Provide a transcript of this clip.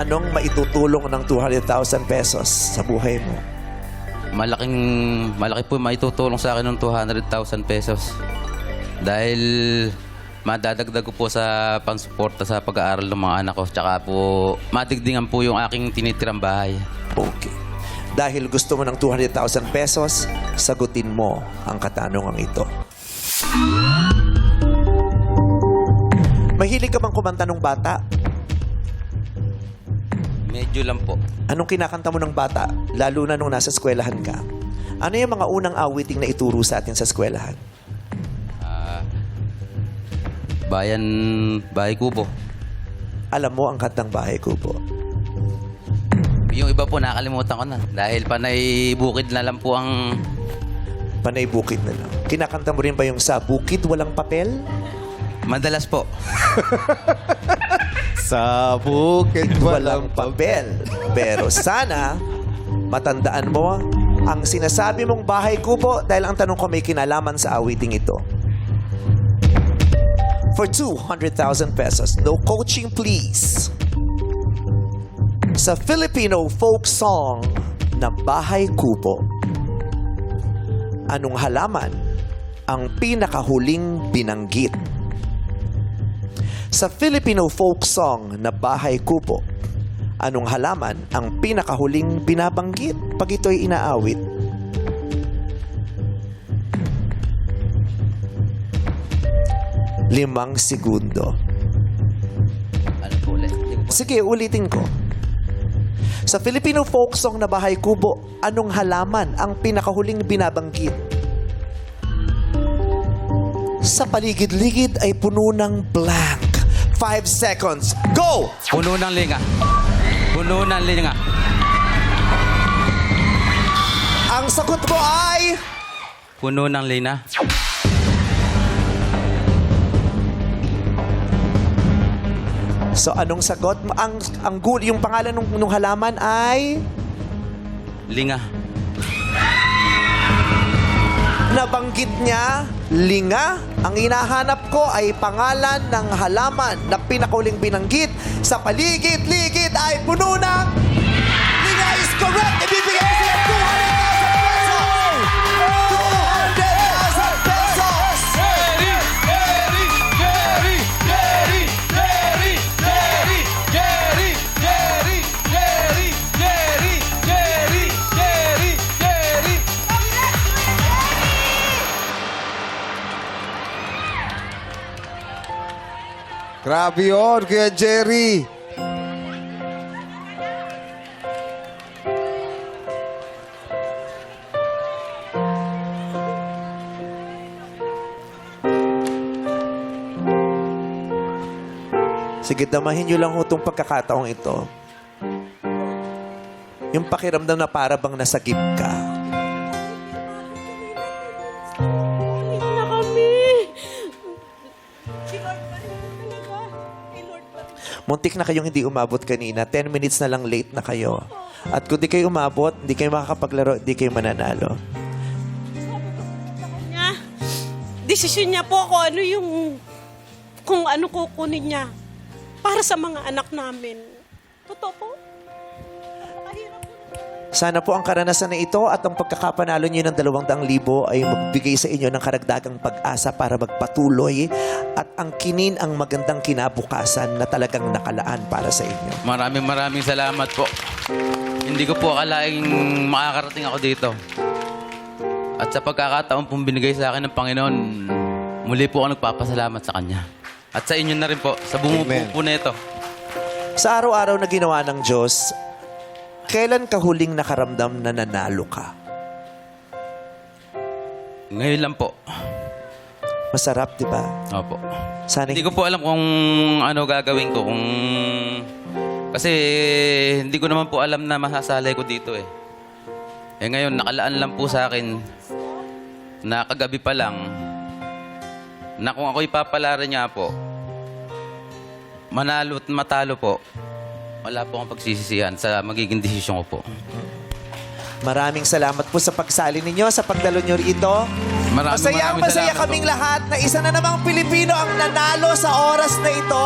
Anong maitutulong ng 200,000 pesos sa buhay mo? Malaking, malaki po maitutulong sa akin ng 200,000 pesos. Dahil madadagdag ko po sa pangsuporta sa pag-aaral ng mga anak ko. Tsaka po, madigdingan po yung aking tinitirang bahay. Okay. Dahil gusto mo ng 200,000 pesos, sagutin mo ang katanungang ito. Mahilig ka bang kumanta ng bata? Medyo lang po. Anong kinakanta mo ng bata, lalo na nung nasa eskwelahan ka? Ano yung mga unang awiting na ituro sa atin sa eskwelahan? Ah, bayan, bahay kubo. Alam mo ang kantang Bahay Kubo. Yung iba po nakalimutan ko na. Dahil panay bukid na lang po ang... Panay bukid na lang. Kinakanta mo rin ba yung sa bukid walang papel? Madalas po. Sa bukid walang papel. Pero sana, matandaan mo, ang sinasabi mong bahay kubo dahil ang tanong ko may kinalaman sa awiting ito. For 200,000 pesos, no coaching please. Sa Filipino folk song na Bahay Kubo, anong halaman ang pinakahuling binanggit? Sa Filipino folk song na Bahay Kubo, anong halaman ang pinakahuling binabanggit pag ito'y inaawit? Limang segundo. Ano po ulit? Sige, ulitin ko. Sa Filipino folk song na Bahay Kubo, anong halaman ang pinakahuling binabanggit? Sa paligid-ligid ay puno ng blank. Five seconds. Go! Puno ng linga. Puno ng linga. Ang sagot mo ay... Puno ng lina. So anong sagot mo? Ang ang gul yung pangalan ng nung halaman ay Linga. Nabanggit niya linga. Ang hinahanap ko ay pangalan ng halaman na pinakauling binanggit sa paligid-ligid ay puno ng linga is correct. Grabe yun, Kuya Jerry. Sige, damahin nyo lang ho itong pagkakataong ito. Yung pakiramdam na para bang nasagip ka. Muntik na kayong hindi umabot kanina. 10 minutes na lang late na kayo. At kung di kayo umabot, hindi kayo makakapaglaro, di kayo mananalo. Niya, desisyon niya po kung ano yung, kung ano kukunin niya para sa mga anak namin. Totoo po. Sana po ang karanasan na ito at ang pagkakapanalo nyo ng 200,000 ay magbigay sa inyo ng karagdagang pag-asa para magpatuloy at ang kinin ang magandang kinabukasan na talagang nakalaan para sa inyo. Maraming maraming salamat po. Hindi ko po akalaing makakarating ako dito. At sa pagkakataon pong binigay sa akin ng Panginoon, muli po ako nagpapasalamat sa Kanya. At sa inyo na rin po, sa bumubuo Amen. po na ito. Sa araw-araw na ginawa ng Diyos, kailan ka huling nakaramdam na nanalo ka? Ngayon lang po. Masarap, di ba? Opo. Sana Hindi ko po alam kung ano gagawin ko. Kung... Kasi hindi ko naman po alam na masasalay ko dito eh. Eh ngayon, nakalaan lang po sa akin na kagabi pa lang na kung ako ipapalari niya po, manalo at matalo po, wala po akong pagsisisihan sa magiging desisyon ko po. Maraming salamat po sa pagsali ninyo, sa pagdalo nyo rito. Maraming masaya maraming masaya salamat kaming po. lahat na isa na namang Pilipino ang nanalo sa oras na ito.